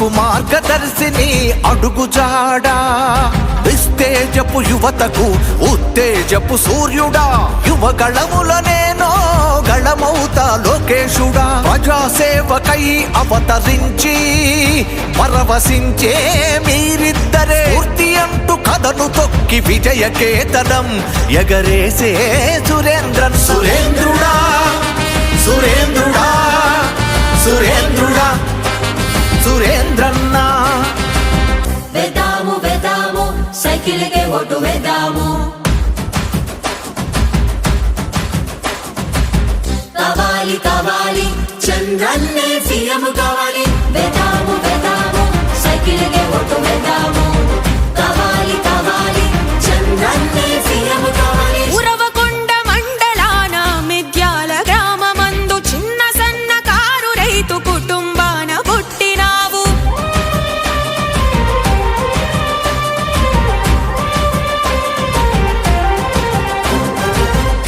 మాకు మార్గదర్శిని అడుగుజాడా విస్తేజపు యువతకు ఉత్తేజపు సూర్యుడా. యువగళముల నేనో గళమౌతా లోకేశుడా. ప్రజాసేవకై అవతరించి పరవశించే మీరిద్దరే. పూర్తి అంటూ కథను తొక్కి విజయ కేతనం ఎగరేసే సురేంద్రన్. సురేంద్రుడా సురేంద్రుడా సురేంద్రుడా. ఓటు వేద్దాము. కావాలి కావాలి చంద్రన్నే సీఎం కావాలి.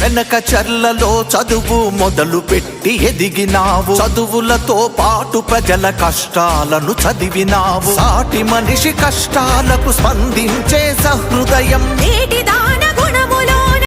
వెనక చర్లలో చదువు మొదలు పెట్టి ఎదిగినావు. చదువులతో పాటు ప్రజల కష్టాలను చదివినావు. సాటి మనిషి కష్టాలకు స్పందించే సహృదయం నీటిదా